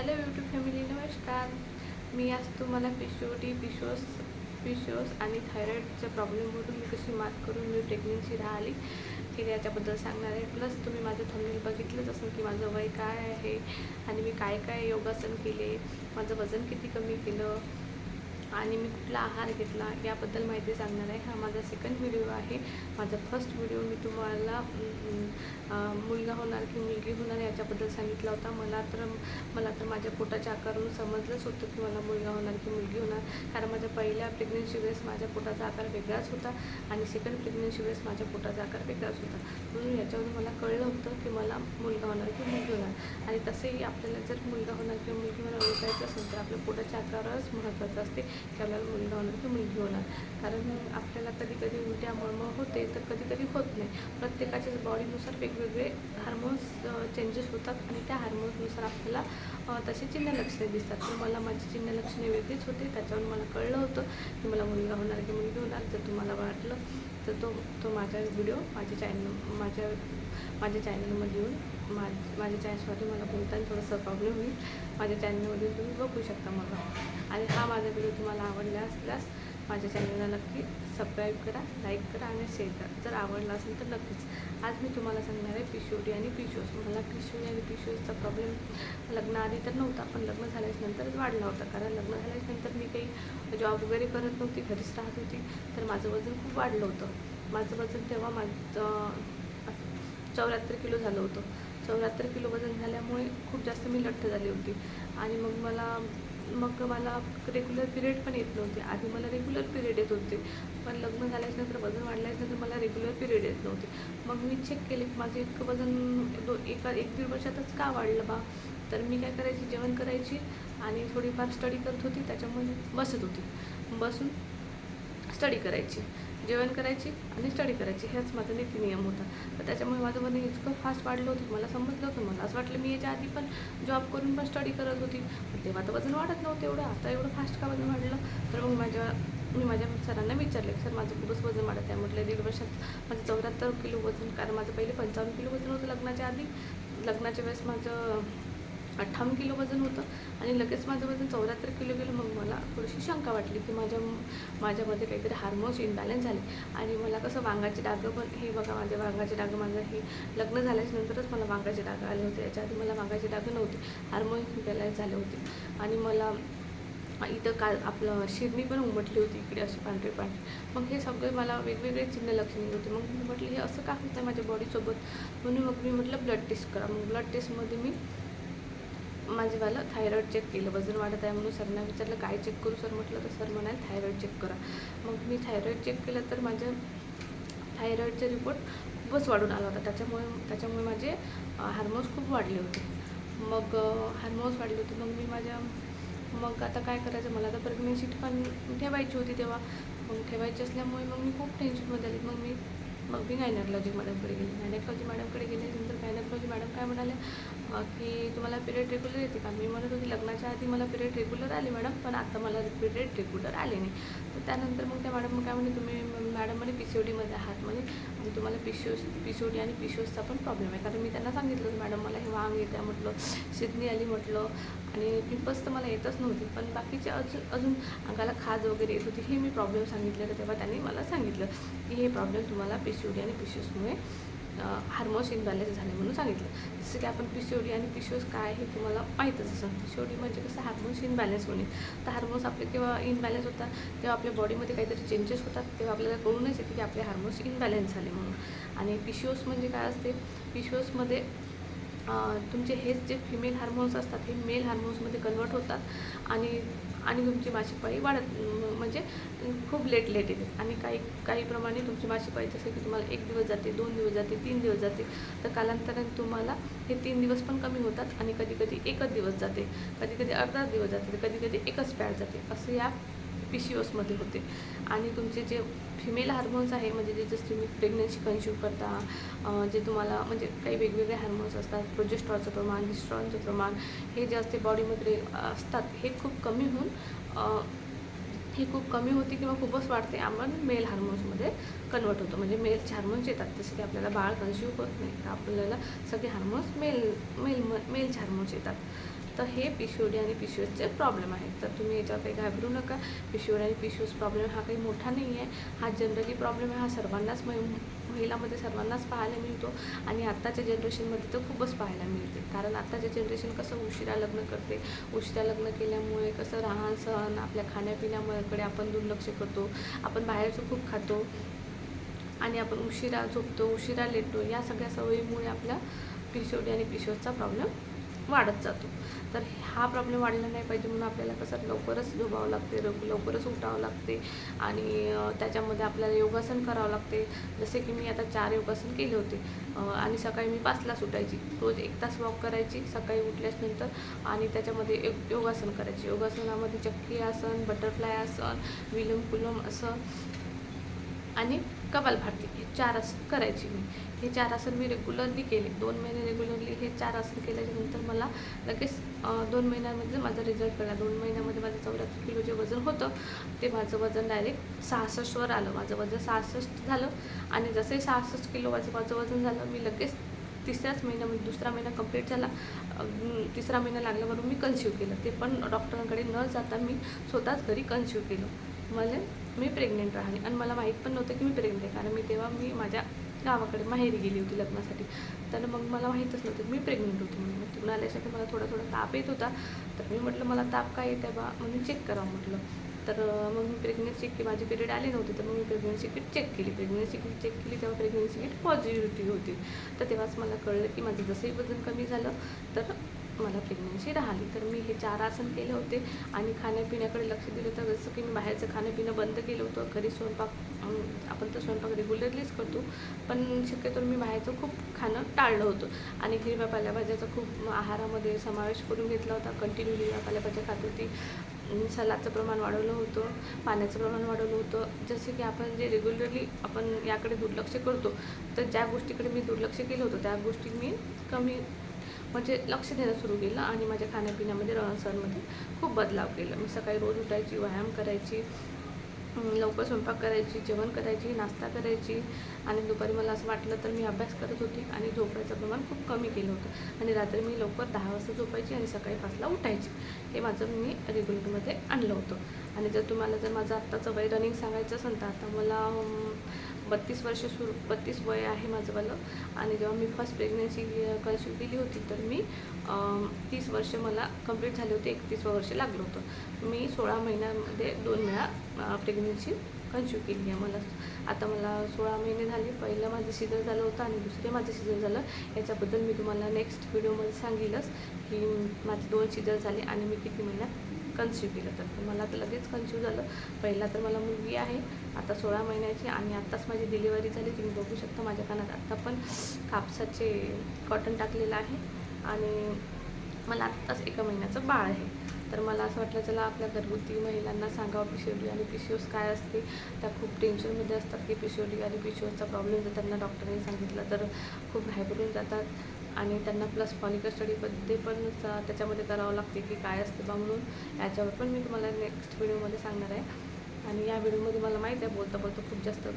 Hello YouTube family नमस्कार. मी आज तुम्हाला पिशोटी पिशोस पिशोस आणि थायरॉईडच्या प्रॉब्लेममधून मी कशी मात करून मी प्रेग्नन्सी राहिली हे याच्याबद्दल सांगणार आहे. प्लस तुम्ही माझं थंबनेल बघितलंच असेल की माझं वय काय आहे आणि मी काय काय योगासन केले माझं वजन किती कमी केलं आणि मी कुठला आहार घेतला याबद्दल माहिती सांगणार आहे. हा माझा सेकंड व्हिडिओ आहे. माझा फर्स्ट व्हिडिओ मी तुम्हाला मुलगा होणार की मुलगी होणार याच्याबद्दल सांगितला होता. मला तर मला तर माझ्या पोटाच्या आकारून समजलंच होतं की मला मुलगा होणार की मुलगी होणार. कारण माझ्या पहिल्या प्रेग्नन्सी वेळेस माझ्या पोटाचा आकार वेगळाच होता आणि सेकंड प्रेग्नन्सी वेळेस माझ्या पोटाचा आकार वेगळाच होता. म्हणून याच्यावरून मला कळलं होतं की मला मुलगा होणार की मुलगी होणार. आणि तसेही आपल्याला जर मुलगा होणार किंवा मुलगी होणार ओळखायचं असेल तर आपल्या पोटाच्या आकारावरच महत्त्वाचं असते. की आपल्याला मुलगा होणार की मुलगी होणार कारण आपल्याला कधी कधी उलट्या मळमळ होते तर कधी कधी होत नाही. प्रत्येकाच्याच बॉडीनुसार वेगवेगळे हार्मोन्स चेंजेस होतात आणि त्या हार्मोन्सनुसार आपल्याला तशी चिन्ह लक्षणे दिसतात. तर मला माझी चिन्ह लक्षणे वेगळीच होते त्याच्यावरून मला कळलं होतं की मला मुलगा होणार की मुलगी होणार जर तुम्हाला वाटलं तर तो तो माझा व्हिडिओ माझ्या चॅनल माझ्या माझ्या चॅनलमध्ये येऊन मा माझ्या चॅनलसाठी मला बोलताना थोडंसं प्रॉब्लेम होईल. माझ्या चॅनलमध्ये तुम्ही बघू शकता मला. आणि हा माझा व्हिडिओ तुम्हाला आवडला असल्यास माझ्या चॅनलला नक्की सबस्क्राईब करा लाईक करा आणि शेअर करा. जर आवडला असेल तर नक्कीच. आज मी तुम्हाला सांगणार आहे पिशोडी आणि पिशोस. मला पिशोडी आणि पिशोसचा प्रॉब्लेम लग्नाआधी तर नव्हता पण लग्न झाल्याच्यानंतरच वाढला होता. कारण लग्न झाल्याच्यानंतर मी काही जॉब वगैरे करत नव्हती घरीच राहत होती. तर माझं वजन खूप वाढलं होतं. माझं वजन तेव्हा माझं चौऱ्याहत्तर किलो झालं होतं. चौऱ्याहत्तर किलो वजन झाल्यामुळे खूप जास्त मी लठ्ठ झाली होती. आणि मग मला मग मला रेग्युलर पिरियड पण येत नव्हते. आधी मला रेग्युलर पिरियड येत होते. पण लग्न झाल्याच्यानंतर वजन वाढल्याच्यानंतर मला रेग्युलर पिरियड येत नव्हते. मग मी चेक केले की माझं इतकं वजन दो एका एक दीड वर्षातच का वाढलं बा? तर मी काय करायची? जेवण करायची आणि थोडीफार स्टडी करत होती. त्याच्यामुळे बसत होती. बसून स्टडी करायची. जेवण करायची आणि स्टडी करायची हेच माझा नीती नियम होता. तर त्याच्यामुळे माझं वजन इतकं फास्ट वाढलं होतं मला समजलं होतं मला असं वाटलं मी याच्या आधी पण जॉब करून पण स्टडी करत होती. पण तेव्हा तर वजन वाढत नव्हतं एवढं आता एवढं फास्ट का वजन वाढलं? तर मग माझ्या मी माझ्या सरांना विचारले सर माझं खूपच वजन वाढत आहे. म्हटलं दीड वर्षात माझं चौऱ्याहत्तर किलो वजन कारण माझं पहिले पंचावन्न किलो वजन होतं लग्नाच्या आधी. लग्नाच्या वेळेस माझं अठ्ठावन्न किलो वजन होतं. आणि लगेच माझं वजन चौऱ्याहत्तर किलो गेलं मग मला थोडीशी शंका वाटली की माझ्या माझ्यामध्ये काहीतरी हार्मोन्स इनबॅलन्स झाले. आणि मला कसं वांगाचे डागं पण हे बघा माझे वांगाचे डागं माझं हे लग्न झाल्याच्या नंतरच मला वांगाचे डागं आले होते. याच्या आधी मला वांगाचे डागं नव्हते. हार्मोन्स इनबॅलन्स झाले होते. आणि मला इथं का आपलं शिरणी पण उमटली होती इकडे अशी पांढरी पांढरी. मग हे सगळे मला वेगवेगळे चिन्ह लक्षणे होते. मग मी म्हटलं हे असं का होतं माझ्या बॉडीसोबत म्हणून मग मी म्हटलं ब्लड टेस्ट करा. मग ब्लड टेस्टमध्ये मी माझेवालं थायरॉईड चेक केलं. वजन वाढत आहे म्हणून सरना विचारलं काय चेक करू? सर म्हटलं तर सर म्हणाल थायरॉईड चेक करा. मग मी थायरॉईड चेक केलं तर माझं थायरॉईडचे रिपोर्ट खूपच वाढून आला होता. त्याच्यामुळे त्याच्यामुळे माझे हार्मोन्स खूप वाढले होते. मग हार्मोन्स वाढले होते. मग मी माझ्या मग आता काय करायचं? मला आता प्रेग्नेन्सी पण ठेवायची होती तेव्हा. मग ठेवायची असल्यामुळे मग मी खूप टेन्शनमध्ये आली. मग मी मग मी गायनॅकॉलॉजी मॅडमकडे गेली. गायनॅकॉलॉजी मॅडमकडे गेल्यानंतर गायनॅकॉलॉजी मॅडम काय म्हणाले? की तुम्हाला पिरियड रेग्युलर येते का? मी म्हणत होती लग्नाच्या आधी मला पिरियड रेग्युलर आले मॅडम पण आता मला पिरियड रेग्युलर आले नाही. तर त्यानंतर मग त्या मॅडम काय म्हणे तुम्ही मॅडम म्हणे पी सी ओ डीमध्ये आहात म्हणे आणि तुम्हाला PCOS P C O D आणि पिशोसचा पण प्रॉब्लेम आहे. कारण मी त्यांना सांगितलं मॅडम मला हे वांग येत्या म्हटलं शिदनी आली म्हटलं आणि पिंपल्स तर मला येतच नव्हती पण बाकीचे अजून अजून अंगाला खाज वगैरे येत होती हे मी प्रॉब्लेम सांगितले तर तेव्हा त्यांनी मला सांगितलं की हे प्रॉब्लेम तुम्हाला पी सी ओ डी आणि पिशोसमुळे हार्मोन्स इनबॅलन्स झाले म्हणून सांगितलं. जसं की आपण पी सी ओ डी आणि पिशोस काय हे तुम्हाला माहीतच असं पी सी ओ डी म्हणजे कसं हार्मोन्स इनबॅलन्स होणे. तर हार्मोन्स आपले किंवा इनबॅलन्स होतात तेव्हा आपल्या बॉडीमध्ये काहीतरी चेंजेस होतात तेव्हा आपल्याला कळूनच येते की आपले हार्मोन्स इनबॅलन्स झाले म्हणून. आणि पिशोस म्हणजे काय असते? पिशोसमध्ये तुमचे हेच जे फिमेल हार्मोन्स असतात हे मेल हार्मोन्समध्ये कन्वर्ट होतात आणि आणि तुमची मासिक वाढत म्हणजे खूप लेट लेट येते. आणि काही काही प्रमाणे तुमची माशीपाळी जसं की तुम्हाला एक दिवस जाते दोन दिवस जाते तीन दिवस जाते तर कालांतराने तुम्हाला हे तीन दिवस पण कमी होतात आणि कधी कधी एकच दिवस जाते कधी कधी अर्धा दिवस जाते कधीकधी कधी कधी एकच पॅड जाते असं या पी सी ओसमध्ये होते. आणि तुमचे जे फिमेल हार्मोन्स आहे म्हणजे जे जसं तुम्ही प्रेग्नन्सी कन्झ्युम करता जे तुम्हाला म्हणजे काही वेगवेगळे हार्मोन्स असतात प्रोजेस्ट्रॉलचं प्रमाण हिस्ट्रॉनचं प्रमाण हे जे असते बॉडीमध्ये असतात हे खूप कमी होऊन हे खूप कमी होते किंवा खूपच वाढते आपण मेल हार्मोन्समध्ये कन्वर्ट होतो. म्हणजे मेलचे हार्मोन्स येतात जसं की आपल्याला बाळ कन्झ्युम होत नाही तर आपल्याला सगळे हार्मोन्स मेल मेल मेलचे हार्मोन्स येतात. तर हे पिशोडी आणि पिशोसचे प्रॉब्लेम आहेत. तर तुम्ही याच्यावर काही घाबरू नका. पिशोडी आणि पिशोस प्रॉब्लेम हा काही मोठा नाही आहे. हा जनरली प्रॉब्लेम आहे. हा सर्वांनाच महि- महिलामध्ये सर्वांनाच पाहायला मिळतो. आणि आत्ताच्या जनरेशनमध्ये तर खूपच पाहायला मिळते. कारण आत्ताच्या जनरेशन कसं उशिरा लग्न करते. उशिरा लग्न केल्यामुळे कसं राहण सहन आपल्या खाण्यापिण्याकडे आपण दुर्लक्ष करतो. आपण बाहेरचं खूप खातो. आणि आपण उशिरा झोपतो उशिरा लेटतो. या सगळ्या सवयीमुळे आपला पिशोडी आणि पिशोसचा प्रॉब्लेम वाढत जातो. तर हा प्रॉब्लेम वाढला नाही पाहिजे म्हणून आपल्याला कसं लवकरच झोपावं लागते लवकरच उठावं लागते आणि त्याच्यामध्ये आपल्याला योगासन करावं लागते. जसे की मी आता चार योगासन केले होते आणि सकाळी मी पाचला सुटायची रोज एक तास वॉक करायची सकाळी उठल्यानंतर आणि त्याच्यामध्ये एक योगासन करायची. योगासनामध्ये चक्की आसन बटरफ्लाय आसन विलम कुलम असं आणि कपालभाती हे चार आसन करायची मी. हे चार आसन मी रेग्युलरली केले. दोन महिने रेग्युलरली हे चार आसन केल्याच्यानंतर मला लगेच दोन महिन्यामध्ये माझा रिझल्ट कळला. दोन महिन्यामध्ये माझं चौऱ्याहत्तर किलो जे वजन होतं ते माझं वजन डायरेक्ट सहासष्टवर आलं. माझं वजन सहासष्ट झालं आणि जसंही सहासष्ट किलो माझं माझं वजन झालं मी लगेच तिसऱ्याच महिन्यामध्ये दुसरा महिना कंप्लीट झाला. तिसरा महिना लागल्यावरून मी कन्सिव्ह केलं. ते पण डॉक्टरांकडे न जाता मी स्वतःच घरी कन्सिव्ह केलं. मला मी प्रेग्नेंट राहिली आणि मला माहीत पण नव्हतं की मी प्रेग्नेंट आहे. कारण मी तेव्हा मी माझ्या गावाकडे माहेरी गेली होती लग्नासाठी. तर मग मला माहीतच नव्हतं की मी प्रेग्नेंट होती म्हणून. मग तिकडून आल्यासाठी मला थोडा थोडा ताप येत होता. तर मी म्हटलं मला ताप काय येते बा म्हणून चेक करावं म्हटलं. तर मग मी प्रेग्नन्सी की माझी पिरियड आली नव्हती. तर मग मी प्रेग्नन्सी किट चेक केली. प्रेग्नन्सी किट चेक केली तेव्हा प्रेग्नन्सी किट पॉझिटिव्हिटी होती. तर तेव्हाच मला कळलं की माझं जसंही वजन कमी झालं तर मला प्रेग्नन्सी राहिली. तर मी हे चार आसन केले होते आणि खाण्यापिण्याकडे लक्ष दिलं होतं. जसं की मी बाहेरचं खाणंपिणं बंद केलं होतं. घरी स्वयंपाक आपण तर स्वयंपाक रेग्युलरलीच करतो. पण शक्यतो मी बाहेरचं खूप खाणं टाळलं होतं. आणि हिरव्या पालेभाज्याचा खूप आहारामध्ये समावेश करून घेतला होता. कंटिन्यू हिरव्या पालेभाज्या खात होती. सलादचं प्रमाण वाढवलं होतं. पाण्याचं प्रमाण वाढवलं होतं. जसे की आपण जे रेग्युलरली आपण याकडे दुर्लक्ष करतो तर ज्या गोष्टीकडे मी दुर्लक्ष केलं होतं त्या गोष्टी मी कमी म्हणजे लक्ष देणं सुरू केलं आणि माझ्या खाण्यापिण्यामध्ये रहनसहनमध्ये खूप बदलाव केला. मी सकाळी रोज उठायची व्यायाम करायची लवकर स्वयंपाक करायची जेवण करायची नाश्ता करायची आणि दुपारी मला असं वाटलं तर मी अभ्यास करत होती आणि झोपायचं प्रमाण खूप कमी केलं होतं. आणि रात्री मी लवकर दहा वाजता झोपायची आणि सकाळी पाचला उठायची. हे माझं मी रेग्युलरमध्ये आणलं होतं. आणि जर तुम्हाला जर माझं आत्ताचं वय रनिंग सांगायचं असेल तर आता मला बत्तीस वर्ष सुरू बत्तीस वय आहे माझंवालं आणि जेव्हा मी फर्स्ट प्रेग्नन्सी कन्सिव्ह केली होती तर मी तीस वर्ष मला कंप्लीट झाले होते एकतीस वर्ष लागलं होतं. मी सोळा महिन्यामध्ये दोन वेळा प्रेग्नन्सी कन्सिव्ह केली आहे मला. आता मला सोळा महिने झाले. पहिलं माझं शिजर झालं होतं आणि दुसरे माझं सिजर झालं. याच्याबद्दल मी तुम्हाला नेक्स्ट व्हिडिओमध्ये सांगेलच की माझे दोन सिजर झाले आणि मी किती महिन्यात कन्सिव्ह केलं. तर मला तर लगेच कन्सिव्ह झालं. पहिला तर मला मुलगी आहे. आता सोळा महिन्याची आणि आत्ताच माझी डिलिव्हरी झाली तुम्ही बघू शकता माझ्या कानात आत्ता पण कापसाचे कॉटन टाकलेलं आहे आणि मला आत्ताच एका महिन्याचं बाळ आहे. तर मला असं वाटलं चला आपल्या घरगुती महिलांना सांगावं पिशोली आणि पिशोस काय असते. त्या खूप टेन्शनमध्ये असतात की पिशोडी आणि पिशोसचा प्रॉब्लेम जर त्यांना डॉक्टरने सांगितलं तर खूप घाबरून जातात. आणि त्यांना प्लस फॉलिकल स्टडीमध्ये पण त्याच्यामध्ये करावं लागते की काय असते बा म्हणून. याच्यावर पण मी तुम्हाला नेक्स्ट व्हिडिओमध्ये सांगणार आहे. आणि या व्हिडिओमध्ये मला माहीत आहे बोलता बोलता खूप जास्त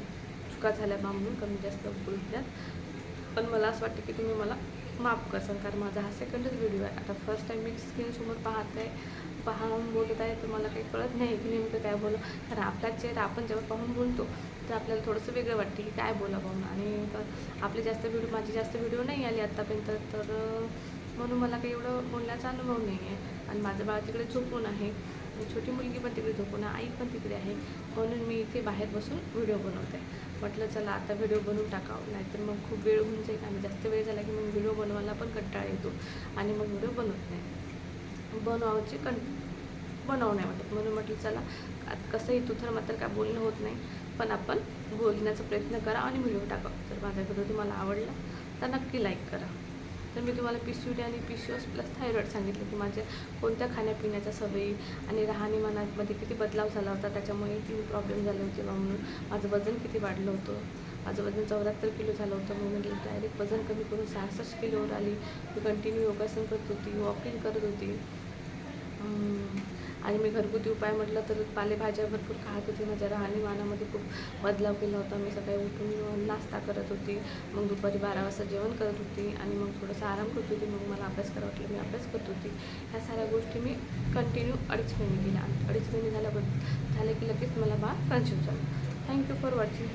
चुका झाल्या बा म्हणून कमी जास्त बोलल्यात पण मला असं वाटतं की तुम्ही मला माफ करसाल कारण माझा हा सेकंडच व्हिडिओ आहे. आता फर्स्ट टाईम मी स्क्रीनसमोर पाहत आहे पाहून बोलत आहे तर मला काही कळत नाही की नेमकं काय बोलू. कारण आपला चेहरा आपण जेव्हा पाहून बोलतो तर आपल्याला थोडंसं वेगळं वाटते की काय बोलावं म्हणून. आणि आपले जास्त व्हिडिओ माझी जास्त व्हिडिओ नाही आले आत्तापर्यंत तर म्हणून मला काही एवढं बोलण्याचा अनुभव नाही आहे आणि माझं बाळ तिकडे झोपून आहे. छोटी मुलगी पण तिकडे झोपून आहे आई पण तिकडे आहे. म्हणून मी इथे बाहेर बसून व्हिडिओ बनवते. म्हटलं चला आता व्हिडिओ बनवून टाकावं. नाहीतर मग खूप वेळ होऊन जाईल आणि जास्त वेळ झाला की मग व्हिडिओ बनवायला पण कंटाळा येतो आणि मग व्हिडिओ बनवत नाही. बनवायचे कं बनवू नाही वाटत म्हणून म्हटलं चला आत- कसंही तुथर मात्र काय बोलणं होत नाही पण आपण बोलण्याचा प्रयत्न करा आणि व्हिडिओ टाका जर माझा व्हिडिओ तुम्हाला आवडला तर नक्की लाईक करा. तर मी तुम्हाला पिशवी आणि पिशोस प्लस थायरॉईड सांगितलं की माझ्या कोणत्या खाण्यापिण्याच्या सवयी आणि राहणीमानामध्ये किती बदलाव झाला होता त्याच्यामुळे तीन प्रॉब्लेम झाले होते बा म्हणून. माझं वजन किती वाढलं होतं? माझं वजन चौऱ्याहत्तर किलो झालं होतं म्हणून मी डायरेक्ट वजन कमी करून सहासष्ट किलोवर आली. मी कंटिन्यू योगासन करत होती वॉकिंग करत होती. आणि मी घरगुती उपाय म्हटलं तर पालेभाज्या भरपूर खात होती. माझ्या राहणीमानामध्ये खूप बदलाव केला होता. मी सकाळी उठून नाश्ता करत होती. मग दुपारी बारा वाजता जेवण करत होती आणि मग थोडंसं आराम करत होती. मग मला अभ्यास करावं वाटलं. मी अभ्यास करत होती. ह्या साऱ्या गोष्टी मी कंटिन्यू अडीच महिने केल्या. अडीच महिने झाल्याबद्दल झाले की लगेच मला बाळ कन्झ्युम झालं. Thank you for watching